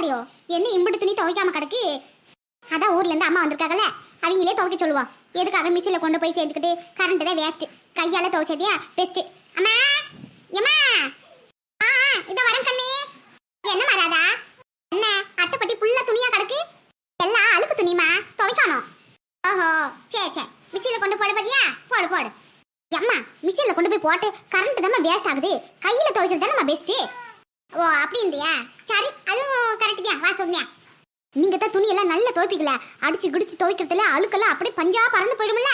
ஆத்தாடியோ என்ன இம்புட்டு துணி துவைக்காம கிடக்கு? அதான் ஊர்ல இருந்து அம்மா வந்திருக்காங்கல்ல அவங்களே துவைக்க சொல்லுவோம் எதுக்காக மிஷினில் கொண்டு போய் சேர்த்துக்கிட்டு கரண்ட் தான் வேஸ்ட் கையால துவைச்சதையா பெஸ்ட் அம்மா எம்மா ஆ இதோ வரேன் கண்ணே. என்ன மாறாதா என்ன அட்டைப்பட்டி புள்ள துணியா கிடக்கு? எல்லாம் அழுக்கு துணிமா துவைக்கணும். ஓஹோ சே சே மிஷினில் கொண்டு போட பாத்தியா? போடு போடு. அம்மா மிஷினில் கொண்டு போய் போட்டு கரண்ட் தான் வேஸ்ட் ஆகுது. கையில் துவைக்கிறது தானே பெஸ்ட்டு ஓ அப்படின்றியா சரி அதுவும் கரெக்ட் தான் வா சொன்னியா நீங்க தான் துணியெல்லாம் நல்லா துவைப்பீங்களா? அடிச்சு குடிச்சு துவைக்கிறதுல அழுக்கெல்லாம் அப்படியே பஞ்சா பறந்து போயிடும்ல.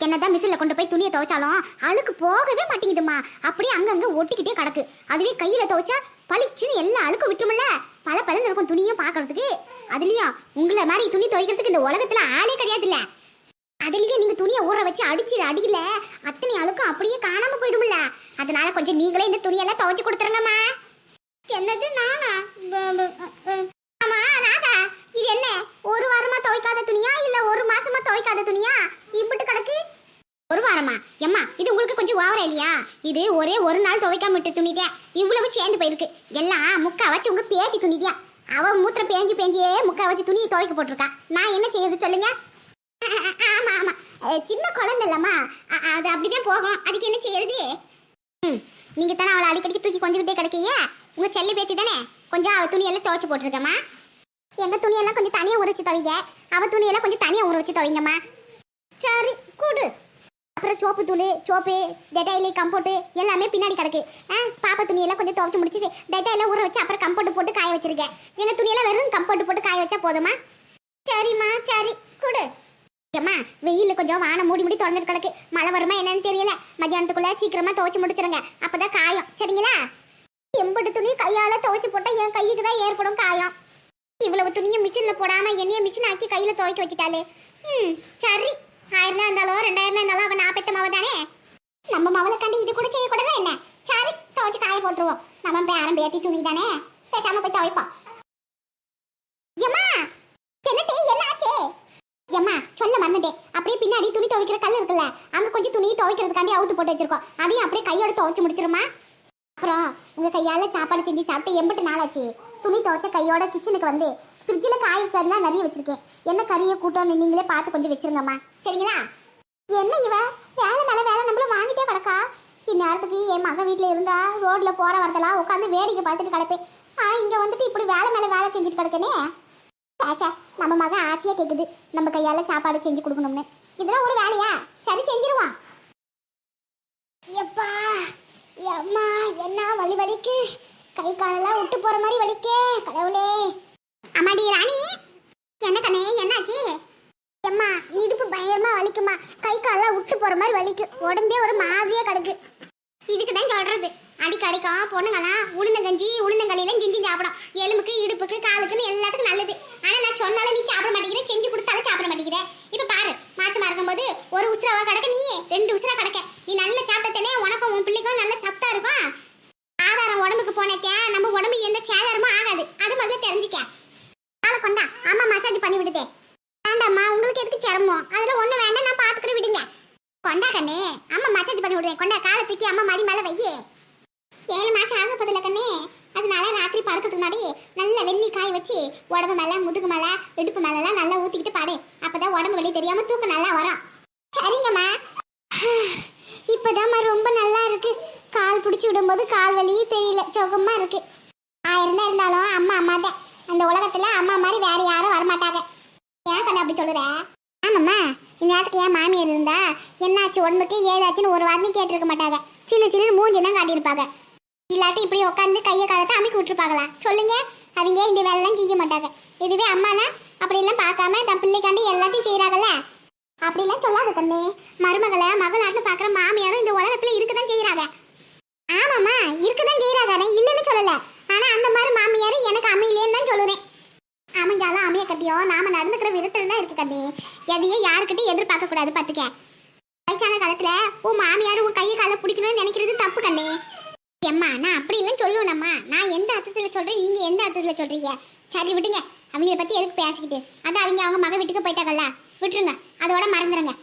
என்னதான் மிஷினில் கொண்டு போய் துணியை துவைச்சாலும் அழுக்கு போகவே மாட்டேங்குதுமா அப்படியே அங்கங்கே ஒட்டிக்கிட்டே கிடக்கு. அதுவே கையில துவைச்சா பளிச்சுன்னு எல்லா அழுக்கும் விட்டுருமில்ல பல பலன்னு இருக்கும் துணியும் பார்க்கறதுக்கு. அதுலேயும் உங்களை மாதிரி துணி துவைக்கிறதுக்கு இந்த உலகத்துல ஆளே கிடையாதுல்ல. அதுலயே நீங்க துணியை ஊற வச்சு அடிச்சு அடிக்கல அத்தனை அழுக்கும் அப்படியே காணாம போயிடும்ல. அதனால கொஞ்சம் நீங்களே இந்த துணியெல்லாம் துவைச்சு கொடுத்துருங்கம்மா. என்னது நானா? ஆமா ராதா இது என்ன? ஒரு வாரமா துவைக்காத துணியா இல்ல ஒரு மாசமா துவைக்காத துணியா? இப்படி கிடக்கு ஒரு வாரமா? எம்மா இது உங்களுக்கு கொஞ்சம் ஓவரா இல்லையா? இது ஒரே ஒரு நாள் துவைக்காம விட்டு துணிதான் இவ்வளவு சேர்ந்து போயிருக்கு. எல்லாம் முக்கா வச்சு உங்க பேத்தி துணிதான் அவ மூத்திரம் பேஞ்சு பேஞ்சியே முக்கா வச்சு துணியை துவைக்க போட்டிருக்கா. நான் என்ன செய்யுது சொல்லுங்க. ஆமா ஆமா. சின்ன குழந்தை இல்லம்மா. அது அப்படிதான் போகும். அதுக்கு என்ன செய்யறது? ம், நீங்க தானே அவளை அடிக்கடிக்கு தூக்கி கொஞ்சிக்கிட்டே கிடைக்கீங்க? உங்க செல்லி பேத்தி தானே? கொஞ்சம் அவ துணியெல்லாம் துவைச்சு போட்டிருக்கம்மா. எங்க துணியெல்லாம் கொஞ்சம் தனியா ஊற வச்சு துவைங்க. அவ துணியெல்லாம் கொஞ்சம் தனியா ஊற வச்சு துவைங்கம்மா. சரி கூடு. அப்புறம் சோப்பு தூள் சோப்பு டெட்டாயிலு கம்போட்டு எல்லாமே பின்னாடி கிடக்கு. ஆ பாப்பா துணியெல்லாம் கொஞ்சம் துவைச்சு முடிச்சுட்டு டெட்டாயில ஊற வச்சு அப்புறம் கம்போட்டு போட்டு காய வச்சிருக்கேன். என்ன துணியெல்லாம் வெறும் கம்போட்டு போட்டு காய வச்சா போதுமா? சரிம்மா சரி கூடு. ஏம்மா வெயில் கொஞ்சம் வானம் மூடி மூடி திறந்துட்டு கிடக்கு. மழை வருமா என்னன்னு தெரியல. மத்தியானத்துக்குள்ள சீக்கிரமா துவைச்சு முடிச்சிருங்க. அப்பதான் காயம். சரிங்களா? எம்பட்டு துணி கையால துவைச்சு போட்டா என் கைக்கு தான் ஏற்படும் காயம். இவ்வளவு துணியை மிஷின்ல போடாம என்னைய மிஷின் ஆக்கி கையில துவைக்க வச்சுட்டாலே ம் சரி. ஆயிரம் தான் இருந்தாலும் ரெண்டாயிரம் தான் இருந்தாலும் அவன் நாற்பத்த மாவு தானே? நம்ம மவளை கண்டு இது கூட செய்யக்கூடாது என்ன? சரி துவைச்சு காய போட்டுருவோம். நம்ம பேரம் பேத்தி துணி தானே? பேசாம போய் துவைப்போம். எம்மா என்ன டே என்ன ஆச்சே சொல்ல மறந்துட்டேன். அப்படியே பின்னாடி துணி துவைக்கிற கல் இருக்குல்ல அங்க கொஞ்சம் துணி துவைக்கிறதுக்காண்டி அவுத்து போட்டு வச்சிருக்கோம். அதையும் அப்படியே கையோட துவைச்சு முடிச்சிருமா? அப்புறம் உங்க கையால சாப்பாடு செஞ்சு சாப்பிட்டு எம்பிட்டு நாளாச்சு. துணி துவைச்ச கையோட கிச்சனுக்கு வந்து ஃப்ரிட்ஜில் காய்கறிலாம் நிறைய வச்சிருக்கேன். என்ன கறியை கூட்டம்னு நீங்களே பார்த்து கொஞ்சம் வச்சிருங்கம்மா. சரிங்களா? என்ன இவ? வேலை மேலே வேலை நம்மளும் வாங்கிட்டே கிடக்கா இந்நேரத்துக்கு என் மகன் வீட்டில் இருந்தா ரோட்டில் போற வரதெல்லாம் உட்காந்து வேடிக்கை பார்த்துட்டு கிடப்பேன். ஆனால் இங்கே வந்துட்டு இப்படி வேலை மேலே வேலை செஞ்சுட்டு கிடக்கனே. ஆச்சா நம்ம மகன் ஆசையாக கேட்குது நம்ம கையால் சாப்பாடு செஞ்சு கொடுக்கணும்னு. இதெல்லாம் ஒரு வேலையா? சரி செஞ்சிருவான் எப்பா அம்மா என்ன வலி வலிக்கு கை காலெல்லாம் விட்டு போற மாதிரி வலிக்கே கடவுளே. அம்மாடி ராணி. என்ன கண்ணே என்னாச்சு? அம்மா இடுப்பு பயங்கரமா வலிக்குமா கை காலெல்லாம் விட்டு போற மாதிரி வலிக்கு. உடம்பே ஒரு மாதிரியா கிடக்கு. இதுக்கு தான் சொல்றது அடிக்க அடிக்கும் பொண்ணுங்களாம் உளுந்தங்கஞ்சி உளுந்தங்களிலாம் செஞ்சு சாப்பிடும். எலும்புக்கு இடுப்புக்கு காலுக்குன்னு எல்லாத்துக்கும் நல்லது. ஆனா நான் சொன்னாலும் நீ சாப்பிட மாட்டேங்கிற செஞ்சு கொடுத்தாலும் சாப்பிட மாட்டேங்கிற. இப்ப பாரு மாச்சமா இருக்கும்போது ஒரு உசுராவா கிடக்க நீ ரெண்டு உசுரா கிடக்க. நீ நல்லா சாப்பிட்டத்தனே உனக்கும் உன் பிள்ளைக்கும் நல்ல ஆதாரம் போனக்கே நம்ம உடம்பு எந்த சேதாரமும் ஆகாது. அது முதல்ல தெரிஞ்சுக்க. ஆளை கொண்டா அம்மா மசாஜ் பண்ணி விடுதே. வேண்டாம்மா உங்களுக்கு எதுக்கு சிரமம்? அதில் ஒன்றும் வேண்டாம் நான் பாத்துக்கிற விடுங்க. கொண்டா கண்ணே அம்மா மசாஜ் பண்ணி விடுவேன் கொண்டா காலை தூக்கி அம்மா மடி மேலே வையே. ஏழு மாசம் ஆக போதில்ல கண்ணே. அதனால ராத்திரி படுக்கிறதுக்கு முன்னாடி நல்ல வெண்ணி காய வச்சு உடம்பு மேலே முதுகு மேலே இடுப்பு மேலெல்லாம் நல்லா ஊற்றிக்கிட்டு பாடு. அப்போதான் உடம்பு வெளியே தெரியாமல் தூக்கம் நல்லா வரும். சரிங்கம்மா. இப்போதாம்மா ரொம்ப நல்லா இருக்கு. கால் பிடிச்சி விடும்போது கால் வலியே தெரியல. சுகமா இருக்கு. ஆயிரம் தான் இருந்தாலும் அம்மா அம்மா தான் அந்த உலகத்துல அம்மா மாதிரி வேற யாரும் வரமாட்டாங்க. ஏன் கண்ணு அப்படி சொல்லுற? ஆமாம்மா. இந்நேரத்துக்கு ஏன் மாமியார் இருந்தா? என்னாச்சு? உடம்புக்கு ஏதாச்சுன்னு ஒரு வார்த்தை கேட்டிருக்க மாட்டாங்க. சின்ன சின்ன மூஞ்சி தான் காட்டியிருப்பாங்க. இல்லாட்டி இப்படி உட்காந்து கையை காலத்தை அமைக்க விட்டுருப்பாங்களா? சொல்லுங்க. அவங்க இந்த வேலைலாம் செய்ய மாட்டாங்க. இதுவே அம்மானா? அப்படிலாம் பார்க்காம தன் பிள்ளைக்காண்டி எல்லாத்தையும் செய்கிறாங்கல்ல அப்படிலாம் சொல்லாத கண்ணு. மருமகளை மகளாட்டு பார்க்குற மாமியாரும் இந்த உலகத்தில் இருக்க தான் செய்கிறாங்க ஆமாம்மா இருக்கதான் செய்கிறாங்க தானே இல்லைன்னு சொல்லலை. ஆனால் அந்த மாதிரி மாமியார் எனக்கு அமையலேன்னு தான் சொல்லுவேன் அமைஞ்சாலும் அமைய கட்டியோ நாம நடந்துக்கிற விதத்தில் தான் இருக்கு கண்ணு. எதையும் யாருக்கிட்டையும் எதிர்பார்க்க கூடாது வயசான காலத்தில் உன் மாமியார் உன் கையை காலை பிடிக்கணும்னு நினைக்கிறது தப்பு கண்ணே. எம்மா நான் அப்படி இல்லைன்னு சொல்லுவேனம்மா நான் எந்த அர்த்தத்தில் சொல்கிறேன் நீங்கள் எந்த அர்த்தத்தில் சொல்கிறீங்க சரி விடுங்க. அவங்கள பற்றி எதுக்கு பேசிக்கிட்டு? அது அவங்க அவங்க மக வீட்டுக்கு போயிட்டாங்கல்ல. விட்டுருங்க. அதோட மறந்துடுங்க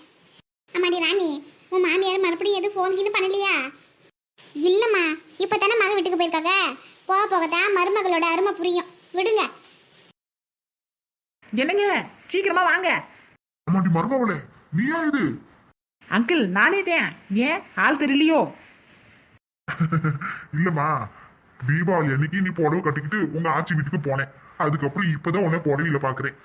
ஆமாடி ராணி உன் மாமியார் மறுபடியும் எதுவும் ஃபோன் பண்ணலையா? இல்லம்மா இப்பதானே மக வீட்டுக்கு போயிருக்காங்க. போக போக தான் மருமகளோட அருமை புரியும். விடுங்க. என்னங்க? சீக்கிரமா வாங்க. ஆமாண்டி மருமவளே நீயா இது? அங்கிள் நானே தான். ஏன்? ஆள் தெரியலையோ? இல்லம்மா தீபாவளி அன்னைக்கு நீ புடவை கட்டிக்கிட்டு உங்க ஆச்சி வீட்டுக்கு போனேன். அதுக்கப்புறம் இப்பதான் உன்னை புடவையில பாக்குறேன்.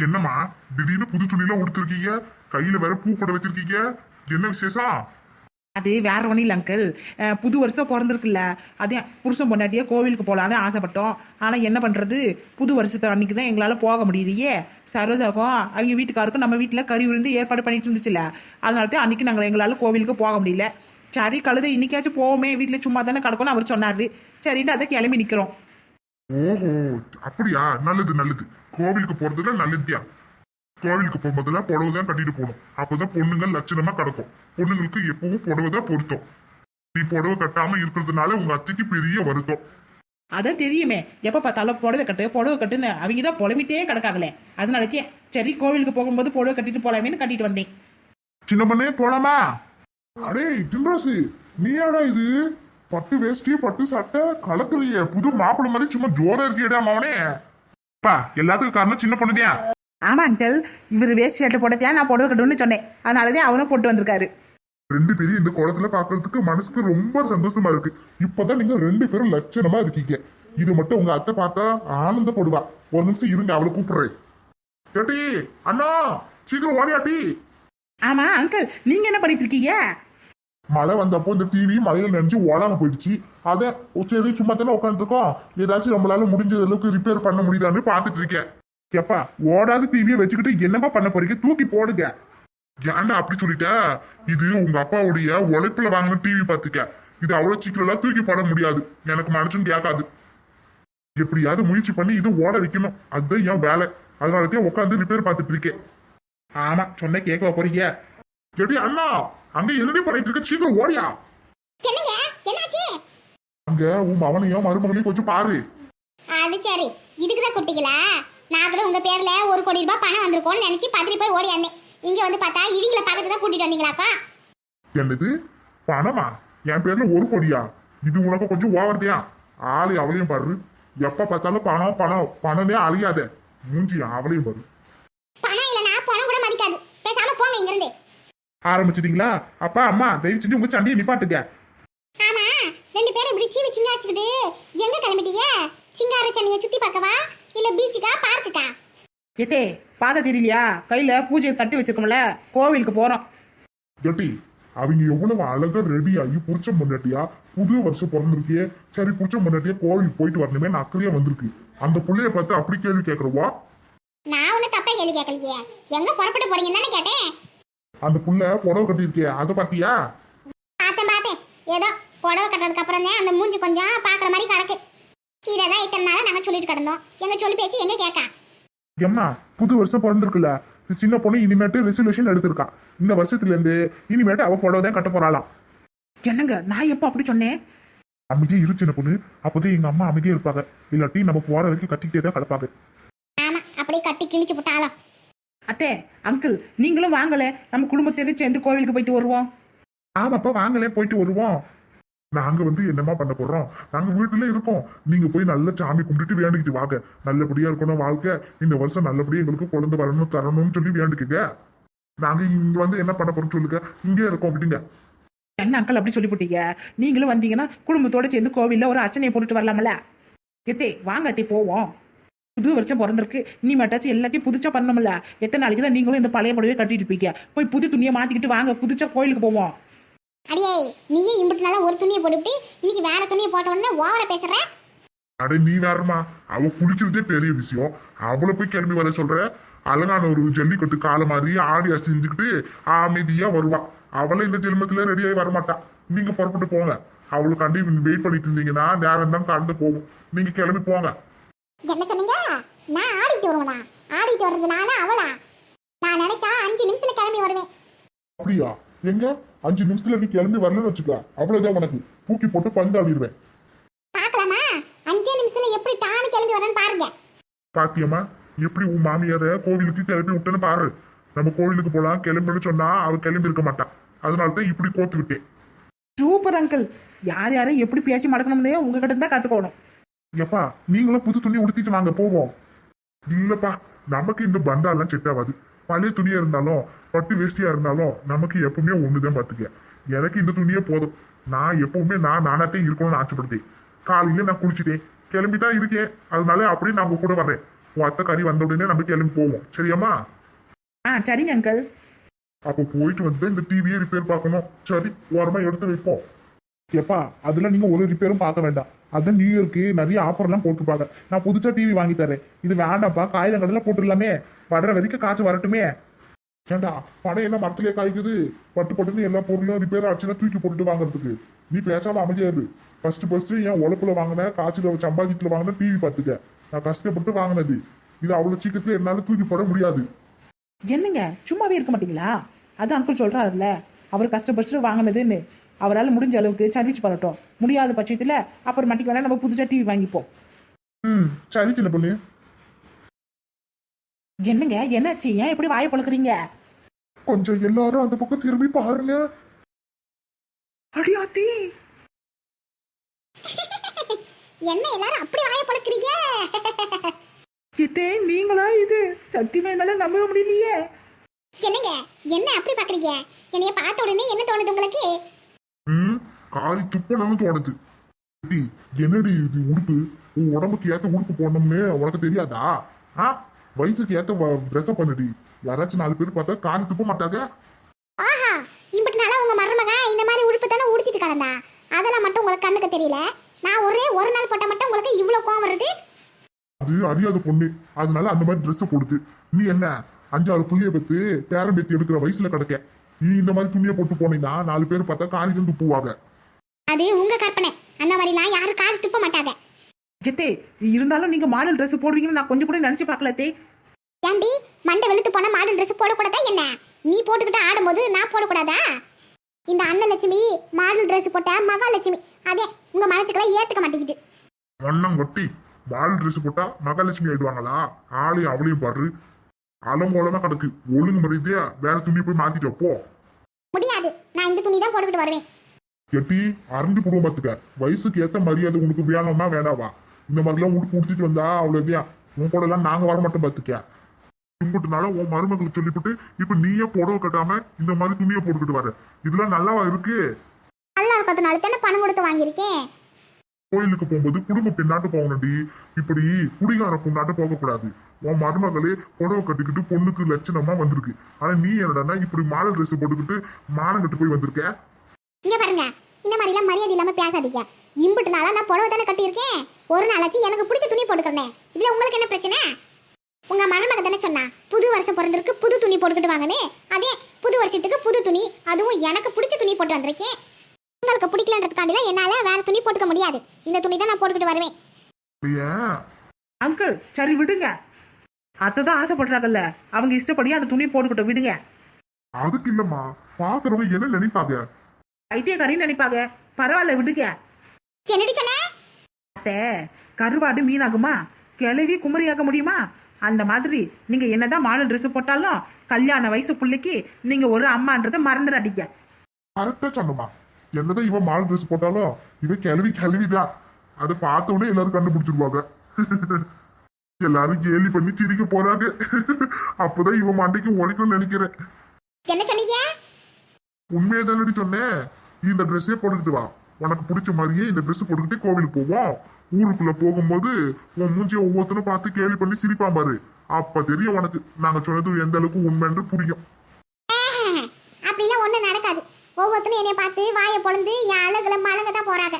என்னம்மா திடீர்னு புது துணிலாம் உடுத்திருக்கீங்க? கையில வேற பூ போட வச்சிருக்கீங்க? என்ன விசேஷம்? அது வேற ஒன்றும் இல்லை அங்கிள் புது வருஷம் பிறந்திருக்குல்ல. அதே புருஷன் பொண்டாட்டியே கோவிலுக்கு போகலான்னு ஆசைப்பட்டோம். ஆனால் என்ன பண்ணுறது புது வருஷத்தை அன்னைக்கு தான் எங்களால் போக முடியலையே. சரோஜாக்கும் அவங்க வீட்டுக்காருக்கும் நம்ம வீட்டில் கறி விருந்து ஏற்பாடு பண்ணிட்டு இருந்துச்சுல அதனால தான் அன்னைக்கு நாங்கள் எங்களால் கோவிலுக்கு போக முடியல. சரி கழுதை இன்னைக்காச்சும் போவோமே. வீட்டில் சும்மா தானே கிடக்கும்னு அவர் சொன்னார். சரின்ட்டு அதை கிளம்பி நிற்கிறோம் ஓஹோ. அப்படியா? நல்லது நல்லது. கோவிலுக்கு போறதுல நல்லதுயா? கோவிலுக்கு போகும்போதுல புடவை தான் கட்டிட்டு போகணும். அப்பதான் பொண்ணுங்க லட்சணமா கிடக்கும். பொண்ணுங்களுக்கு எப்பவும் புடவை தான் பொருத்தம். நீ புடவை கட்டாம இருக்கிறதுனால உங்க அத்தைக்கு பெரிய வருத்தம். அதான் தெரியுமே. எப்போ பார்த்தாலும் புடவை கட்டு புடவை கட்டுன்னு அவங்க தான் புலம்பிட்டே கிடக்காங்களே. அதனாலக்கே சரி கோவிலுக்கு போகும்போது புடவை கட்டிட்டு போலாமேன்னு கட்டிட்டு வந்தேன். சின்ன பண்ணே போலாமா? அடே திம்ராசு நீயாடா இது? பட்டு வேஷ்டி பட்டு சட்டை கலக்குறிய புது மாப்பிள்ளை மாதிரி சும்மா ஜோரா இருக்கியடா மாவனே. பா எல்லாத்துக்கும் காரணம் சின்ன பொண்ணுதியா ஆமா அங்கிள் இவர் வேஸ்ட் ஷர்ட் போட்டதே நான் புடவை கட்டுன்னு சொன்னேன். அதனாலதான் அவனும் போட்டு வந்திருக்காரு. ரெண்டு பேரும் இந்த குளத்துல பாக்குறதுக்கு மனசுக்கு ரொம்ப சந்தோஷமா இருக்கு. இப்பதான் நீங்க ரெண்டு பேரும் லட்சணமா இருக்கீங்க. இது மட்டும் உங்க அத்தை பார்த்தா ஆனந்தப்படுவா. ஒரு நிமிஷம் இருங்க அவளை கூப்பிடுறேன். கேட்டி அண்ணா சீக்கிரம் ஓடியாட்டி ஆமா அங்கிள் நீங்க என்ன பண்ணிட்டு இருக்கீங்க? மழை வந்தப்போ இந்த டிவி மழையில நினைச்சு ஓடாம போயிடுச்சு. அதை சரி சும்மா தானே உட்காந்துருக்கோம் ஏதாச்சும் நம்மளால முடிஞ்ச அளவுக்கு ரிப்பேர் பண்ண முடியுதான்னு பார்த்துட்டு இருக்கேன். எப்பா ஓடாத டிவியை வச்சுக்கிட்டு என்னப்பா பண்ண போறீங்க? தூக்கி போடுங்க. ஏன்டா அப்படி சொல்லிட்ட? இது உங்க அப்பாவுடைய உழைப்புல வாங்கின டிவி பார்த்துக்க. இது அவ்வளவு சீக்கிரம் தூக்கி போட முடியாது. எனக்கு மனசும் கேட்காது. எப்படியாவது முயற்சி பண்ணி இது ஓட வைக்கணும். அதுதான் என் வேலை. அதனாலதான் உட்காந்து ரிப்பேர் பார்த்துட்டு இருக்கேன். ஆமா சொன்ன கேட்க போறீங்க? எப்படி அண்ணா அங்க என்னடி பண்ணிட்டு இருக்க? சீக்கிரம் ஓடியா? அங்க உன் மவனையும் மருமகனையும் கொஞ்சம் பாரு. அது சரி. இதுக்கு தான் குட்டிங்களா நான் கூட உங்க பேர்ல ஒரு கோடி ரூபாய் பணம் வந்திருக்கோம்னு நினைச்சு பத்திரி போய் ஓடியாந்தேன் இங்க வந்து பார்த்தா இவங்கள பக்கத்து தான் கூட்டிட்டு வந்தீங்களாப்பா? என்னது? பணமா? என் பேர்ல ஒரு கோடியா? இது உனக்கு கொஞ்சம் ஓவர்தியா? ஆளு அவளையும் பாரு. எப்ப பார்த்தாலும் பணம் பணம் பணமே அழியாத. மூஞ்சி அவளையும் பாரு. பணம் இல்லைனா பணம் கூட மதிக்காது. பேசாம போங்க இங்க இருந்து ஆரம்பிச்சிட்டீங்களா? அப்பா அம்மா தயவு செஞ்சு உங்க சண்டையை நிப்பாட்டுங்க. ஆமா. ரெண்டு பேரும் இப்படி சீவி சின்ன வச்சுக்கிட்டு எங்க கிளம்பிட்டீங்க? சிங்கார சென்னையை சுத்தி பார்க்கவா? இல்ல பீச்சுக்கா பார்க்குக்கா. எத்தே பாதை தெரியலையா? கையில பூஜையை தட்டி வச்சிருக்கோம்ல கோவிலுக்கு போறோம். கட்டி அவங்க எவ்வளவு அழகா ரெடி ஆகி புடிச்ச முன்னாட்டியா புது வருஷம் பிறந்திருக்கே சரி புடிச்ச முன்னாட்டியா கோவிலுக்கு போயிட்டு வரணுமே அக்கறையா வந்திருக்கு. அந்த புள்ளைய பார்த்து அப்படி கேள்வி கேக்குறவா நான் ஒண்ணு தப்பா கேள்வி கேட்கலையே. எங்க புறப்பட்டு போறீங்கன்னு தானே கேட்டேன். அந்த புள்ள புடவை கட்டியிருக்கே அதை பாத்தியா பார்த்தேன் பார்த்தேன். ஏதோ புடவை கட்டுறதுக்கு அப்புறம் அந்த மூஞ்சி கொஞ்சம் பாக்குற மாதிரி கிடக்கு. இதை தான் இத்தனை நாளா நாங்க சொல்லிட்டு கிடந்தோம். எங்க சொல்லி பேச்சு எங்க கேட்கா எம்மா புது வருஷம் பிறந்திருக்குல்ல. இந்த சின்ன பொண்ணு இனிமேட்டு ரெசல்யூஷன் எடுத்திருக்கா. இந்த வருஷத்துல இருந்து இனிமேட்டு அவ புடவை தான் கட்ட போறாளாம். என்னங்க நான் எப்போ அப்படி சொன்னேன்? அமைதியா இரு சின்ன பொண்ணு. அப்போதான் எங்க அம்மா அமைதியா இருப்பாங்க. இல்லாட்டி நம்ம போற வரைக்கும் கத்திக்கிட்டே தான் கிடப்பாங்க. ஆமா அப்படியே கட்டி கிழிச்சு விட்டாலும் அத்தே அங்கிள் நீங்களும் வாங்கல. நம்ம குடும்பத்தோட சேர்ந்து கோவிலுக்கு போயிட்டு வருவோம். ஆமாப்பா வாங்களே போயிட்டு வருவோம். நாங்க வந்து என்னமா பண்ண போறோம்? நாங்க வீட்டுல இருக்கோம். நீங்க போய் நல்ல சாமி கும்பிட்டுட்டு வேண்டிக்கிட்டு வாங்க. நல்லபடியா இருக்கணும் வாழ்க்கை. இந்த வருஷம் நல்லபடியா எங்களுக்கு குழந்தை வரணும் தரணும்னு சொல்லி வேண்டிக்குங்க. நாங்க இங்க வந்து என்ன பண்ண போறோம் சொல்லுங்க. இங்கே இருக்கோம் விடுங்க. என்ன அங்கிள் அப்படி சொல்லி போட்டீங்க நீங்களும் வந்தீங்கன்னா குடும்பத்தோட சேர்ந்து கோவில்ல ஒரு அர்ச்சனையை போட்டுட்டு வரலாம்ல. எத்தே வாங்க அத்தே போவோம். புது வருஷம் பிறந்திருக்கு. இனிமேட்டாச்சும் எல்லாத்தையும் புதுச்சா பண்ணணும்ல. எத்தனை நாளைக்கு தான் நீங்களும் இந்த பழைய புடவை கட்டிட்டு இருப்பீங்க. போய் புது துணியை மாத்திக்கிட்டு வாங்க. புதுச்சா கோயிலுக்கு போவோம். அடியே நீயே இம்புட்டு நாளா ஒரு துணியை போட்டுவிட்டு இன்னைக்கு வேற துணியை போட்ட உடனே ஓவரா பேசுற? அட நீ வேறமா அவ குளிக்கிறதே பெரிய விஷயம். அவளை போய் கிளம்பி வர சொல்ற. அழகான ஒரு ஜல்லிக்கட்டு காலை மாதிரி ஆடி அசைஞ்சுக்கிட்டு அமைதியா வருவா. அவளை இந்த ஜென்மத்துல ரெடியாகி வரமாட்டா. நீங்க புறப்பட்டு போங்க. அவளுக்காண்டி வெயிட் பண்ணிட்டு இருந்தீங்கன்னா நேரம் தான் கடந்து போகும். நீங்க கிளம்பி போங்க. என்ன சொன்னீங்க? நான் ஆடிட்டு வருவேனா? ஆடிட்டு வர்றது நானா அவளா? நான் நினைச்சா அஞ்சு நிமிஷத்துல கிளம்பி வருவேன். அப்படியா? எங்க? அஞ்சு நிமிஷத்துல நீ கிளம்பி வரலன்னு வச்சுக்க அவ்வளவுதான் உனக்கு. தூக்கி போட்டு பந்து ஆடிடுவேன் பார்க்கலாமா? அஞ்சே நிமிஷத்துல எப்படி தானு கிளம்பி வரேன்னு பாருங்க. பாத்தியம்மா எப்படி உன் மாமியார கோவிலுக்கு கிளப்பி விட்டேன்னு பாரு. நம்ம கோவிலுக்கு போலாம். கிளம்புன்னு சொன்னா அவ கிளம்பி இருக்க மாட்டான் அதனால தான் இப்படி கோத்து விட்டேன் சூப்பர் அங்கிள். யார் யாரை எப்படி பேசி மடக்கணும்னே உங்ககிட்ட தான் கத்துக்கணும். எப்பா நீங்களும் புது துணி உடுத்திட்டு வாங்க போவோம். இல்லப்பா நமக்கு இந்த பந்தாலாம் செட் ஆகாது பழைய துணியா இருந்தாலும் பட்டு வேஷ்டியா இருந்தாலும் நமக்கு எப்பவுமே ஒண்ணுதான் பாத்துக்க. எனக்கு இந்த துணியே போதும். நான் எப்பவுமே நான் நானாத்தே இருக்கணும்னு ஆசைப்படுத்தேன் காலையில நான் குளிச்சுட்டேன். கிளம்பி தான் இருக்கேன். அதனால அப்படியே நான் உங்க கூட வர்றேன். உன் அத்தை கறி வந்த உடனே நம்ம கிளம்பி போவோம். சரியாம்மா? ஆ சரிங்க அங்கிள் அப்போ போயிட்டு வந்து இந்த டிவியை ரிப்பேர் பார்க்கணும். சரி ஓரமா எடுத்து வைப்போம். ஏப்பா அதுல நீங்க ஒரு ரிப்பேரும் பார்க்க வேண்டாம். அதான் நியூ இயர்க்கு நிறைய ஆஃபர்லாம் போட்டுருப்பாங்க. நான் புதுசா டிவி வாங்கி தரேன். இது வேண்டாம்ப்பா காகிதம் கடையில போட்டுடலாமே. வர்ற வரைக்கும் காசு வரட்டுமே. ஏண்டா படம் என்ன மரத்திலே காய்க்குது? பட்டு பட்டுன்னு எல்லா பொருளும் ரிப்பேர் ஆச்சுன்னா தூக்கி போட்டுட்டு வாங்குறதுக்கு. நீ பேசாம அமைதியா இரு. ஃபர்ஸ்ட் ஃபர்ஸ்ட் என் உழப்புல வாங்கின காய்ச்சல சம்பாதிக்கல வாங்கின டிவி பார்த்துக்க. நான் கஷ்டப்பட்டு வாங்கினது. இது அவ்வளவு சீக்கிரத்துல என்னால தூக்கி போட முடியாது. என்னங்க சும்மாவே இருக்க மாட்டீங்களா? அது அங்கிள் சொல்றாருல்ல அவர் கஷ்டப்பட்டு வாங்கினதுன்னு. அவரால் முடிஞ்ச அளவுக்கு சர்வீஸ் பண்ணட்டும். முடியாத பட்சத்தில் அப்புறம் மட்டிக்கு வேணா நம்ம புதுசாக டிவி வாங்கிப்போம். ம் சரி சின்ன பொண்ணு என்னங்க என்னாச்சு? ஏன் எப்படி வாயை பழக்கிறீங்க? கொஞ்சம் எல்லாரும் அந்த பக்கம் திரும்பி பாருங்க. அடியாத்தி! என்ன எல்லாரும் அப்படி வாய பழக்கிறீங்க? இதே நீங்களா இது? சத்தியமா என்னால நம்பவே முடியலையே. என்னங்க என்ன அப்படி பாக்குறீங்க? என்னைய பார்த்த உடனே என்ன தோணுது உங்களுக்கு? ம் காரி துப்பணும்னு தோணுது. என்னடி இது உடுப்பு? உன் உடம்புக்கு ஏத்த உடுப்பு போடணும்னு உனக்கு தெரியாதா? ஆ வயசுக்கு ஏத்த ட்ரெஸ் பண்ணுடி. யாராச்சும் நாலு பேர் பார்த்தா காரி துப்ப மாட்டாங்க. ஆஹா இம்பிட்டு நாளா உங்க மருமக இந்த மாதிரி உடுப்பு தானே உடுத்திட்டு கிடந்தா? அதெல்லாம் மட்டும் உங்களுக்கு கண்ணுக்கு தெரியல. நான் ஒரே ஒரு நாள் போட்ட மட்டும் உங்களுக்கு இவ்வளவு கோவம் வருது? அது அறியாத பொண்ணு. அதனால அந்த மாதிரி ட்ரெஸ் போடுது. நீ என்ன அஞ்சாறு புள்ளிய பத்து பேரம் பேத்தி எடுக்கிற வயசுல கிடக்க? நீ இந்த மாதிரி துணியை போட்டு போனீங்கன்னா நாலு பேர் பார்த்தா காரி துப்புவாங்க அது உங்க கற்பனை. அந்த மாதிரிலாம் யாரும் காது துப்ப மாட்டாங்க. ஜெத்தே இருந்தாலும் நீங்க மாடல் Dress போடுவீங்கன்னு நான் கொஞ்சம் கூட நினைச்சு பார்க்கல தே ஏண்டி மண்டை வெளுத்து போன மாடல் ட்ரெஸ் போடக்கூடாதா என்ன? நீ போட்டுக்கிட்டு ஆடும்போது நான் போடக்கூடாதா? இந்த அன்னலட்சுமி மாடல் ட்ரெஸ் போட்ட மகாலட்சுமி அதே உங்க மனசுக்கெல்லாம் ஏத்துக்க மாட்டேங்குது. மண்ணம் கொட்டி மால் ட்ரெஸ் போட்டா மகாலட்சுமி ஆயிடுவாங்களா? ஆளையும் அவளையும் பாரு. அலங்கோலமா கிடக்கு. ஒழுங்கு மரியாதையா வேற துணி போய் மாத்திட்டு போ. முடியாது. நான் இந்த துணி தான் போட்டுக்கிட்டு வருவேன். எட்டி அரைஞ்சு போடுவோம் பாத்துக்க வயசுக்கு ஏத்த மரியாதை உனக்கு வேணும்னா வேணாவா? இந்த மாதிரிலாம் உடுப்பு உடுத்திட்டு வந்தா அவ்வளவுதான். உன் கூட எல்லாம் நாங்க வர மாட்டோம் பாத்துக்க கும்பிட்டுனால உன் மருமகளுக்கு சொல்லிவிட்டு இப்ப நீயே புடவை கட்டாம இந்த மாதிரி துணியை போட்டுக்கிட்டு வர. இதெல்லாம் நல்லாவா இருக்கு? நல்லா இருக்கிறதுனால தானே பணம் கொடுத்து வாங்கியிருக்கேன். கோயிலுக்கு போகும்போது குடும்ப பெண்ணாட்டு போகணும்டி. இப்படி குடிகார பொண்ணாட்டு போகக்கூடாது. உன் மருமகளே புடவை கட்டிக்கிட்டு பொண்ணுக்கு லட்சணமா வந்திருக்கு. ஆனா நீ என்னடா இப்படி மாடல் ட்ரெஸ் போட்டுக்கிட்டு மானம் கட்டு போய் வந்திருக்க? இங்க பாருங்க. இந்த மாதிரிலாம் மரியாதை இல்லாம பேசாதீங்க. இம்புட்டு நாளா நான் புடவை தானே கட்டியிருக்கேன்? ஒரு நாளாச்சு எனக்கு பிடிச்ச துணி போட்டுக்கிறேன் இதுல உங்களுக்கு என்ன பிரச்சனை? உங்க மருமக தானே சொன்னா புது வருஷம் பிறந்திருக்கு புது துணி போட்டுக்கிட்டு வாங்கனே அதே புது வருஷத்துக்கு புது துணி அதுவும் எனக்கு பிடிச்ச துணி போட்டு வந்திருக்கேன். உங்களுக்கு பிடிக்கலன்றதுக்காண்டிலாம் என்னால வேற துணி போட்டுக்க முடியாது. இந்த துணி தான் நான் போட்டுக்கிட்டு வருவேன். அங்கிள் சரி விடுங்க. அத்தை தான் ஆசைப்படுறாங்கல்ல. அவங்க இஷ்டப்படி அந்த துணி போட்டுக்கிட்டு விடுங்க. அதுக்கு இல்லம்மா பாக்குறவங்க என்ன நினைப்பாங்க? ஐத்தியக்காரின்னு நினைப்பாங்க. பரவாயில்ல விடுங்க. என்னடி சொன்ன? அத்தை கருவாடு மீனாகுமா? கிளவி குமரியாக்க முடியுமா? அந்த மாதிரி நீங்க என்னதான் மாடல் Dress போட்டாலும் கல்யாண வயசு பிள்ளைக்கு நீங்க ஒரு அம்மான்றதை மறந்துடாதீங்க. கரெக்டா சொன்னமா என்னதான் இவன் மாடல் ட்ரெஸ் போட்டாலும் இவன் கிளவி கிளவிதான் அதை பார்த்த உடனே எல்லாரும் கண்டுபிடிச்சிருவாங்க. எல்லாரும் கேலி பண்ணி சிரிக்க போறாங்க. அப்பதான் இவன் மண்டைக்கு உழைக்கும்னு நினைக்கிறேன். என்ன சொன்னீங்க? உண்மையை தானடி சொன்னேன். இந்த ட்ரெஸ்ஸே போட்டுக்கிட்டு வா. உனக்கு பிடிச்ச மாதிரியே இந்த ட்ரெஸ் போட்டுக்கிட்டு கோவிலுக்கு போவோம். ஊருக்குள்ள போகும்போது உன் மூஞ்சிய ஒவ்வொருத்தனும் பார்த்து கேலி பண்ணி சிரிப்பான் பாரு. அப்ப தெரியும் உனக்கு. நாங்க சொன்னது எந்த அளவுக்கு உண்மைன்னு புரியும். அப்படிலாம் ஒண்ணும் நடக்காது. ஒவ்வொருத்தரும் என்னை பார்த்து வாயை பொழந்து என் அழகுல மலங்க தான் போறாங்க.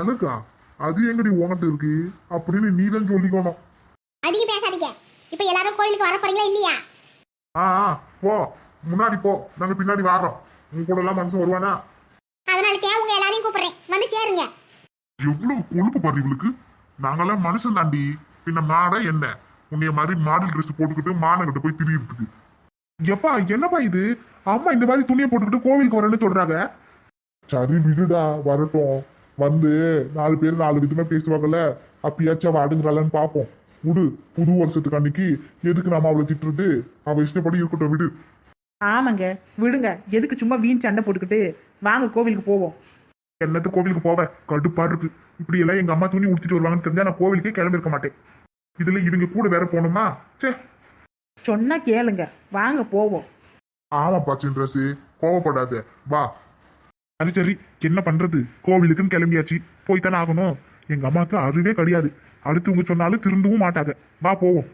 அனுக்கா அது எங்கடி உன்கிட்ட இருக்கு? அப்படின்னு நீ தான் சொல்லிக்கணும். அதிகம் பேசாதீங்க. இப்ப எல்லாரும் கோயிலுக்கு வர போறீங்களா இல்லையா? ஆ ஆ, போ. முன்னாடி போ. நாங்க பின்னாடி வாரோம். உங்க கூட எல்லாம் மனுஷன் வருவானா? அதனால தான் உங்க எல்லாரையும் கூப்பிடுறேன். வந்து சேருங்க. எவ்வளவு கொழுப்பு பாரு இவளுக்கு. நாங்கெல்லாம் மனுஷன் தாண்டி. பின்ன மாட என்ன? உன்னைய மாதிரி மாடல் ட்ரெஸ் போட்டுக்கிட்டு மானங்கிட்ட போய் திரியறதுக்கு. எப்பா என்னப்பா இது? அம்மா இந்த மாதிரி துணியை போட்டுக்கிட்டு கோவிலுக்கு வரேன்னு சொல்றாங்க. சரி விடுடா. வரட்டும். வந்து நாலு பேர் நாலு விதமா பேசுவாங்கல்ல. அப்பயாச்சும் அவ அடுங்குறாளான்னு பாப்போம். விடு புது வருஷத்துக்கு அன்னைக்கு எதுக்கு நாம அவளை திட்டுறது? அவ இஷ்டப்படி இருக்கட்டும் விடு. ஆமாங்க. விடுங்க. எதுக்கு சும்மா வீண் சண்டை போட்டுக்கிட்டு? வாங்க கோவிலுக்கு போவோம். என்னத்து கோவிலுக்கு போவேன் கடுப்பா இருக்கு. இப்படி எல்லாம் எங்க அம்மா துணி உடுத்திட்டு வருவாங்கன்னு தெரிஞ்சா நான் கோவிலுக்கே கிளம்பி இருக்க மாட்டேன். இதுல இவங்க கூட வேற போகணுமா? சே சொன்னா கேளுங்க. வாங்க போவோம். ஆமாப்பா சின்ரசு. கோவப்படாத. வா. சரி சரி என்ன பண்றது? கோவிலுக்குன்னு கிளம்பியாச்சு. போய்த்தானே ஆகணும். எங்கள் அம்மாவுக்கு அதுவே கிடையாது. அடுத்து உங்க சொன்னாலும் திருந்தவும் மாட்டாங்க. வா போவோம்.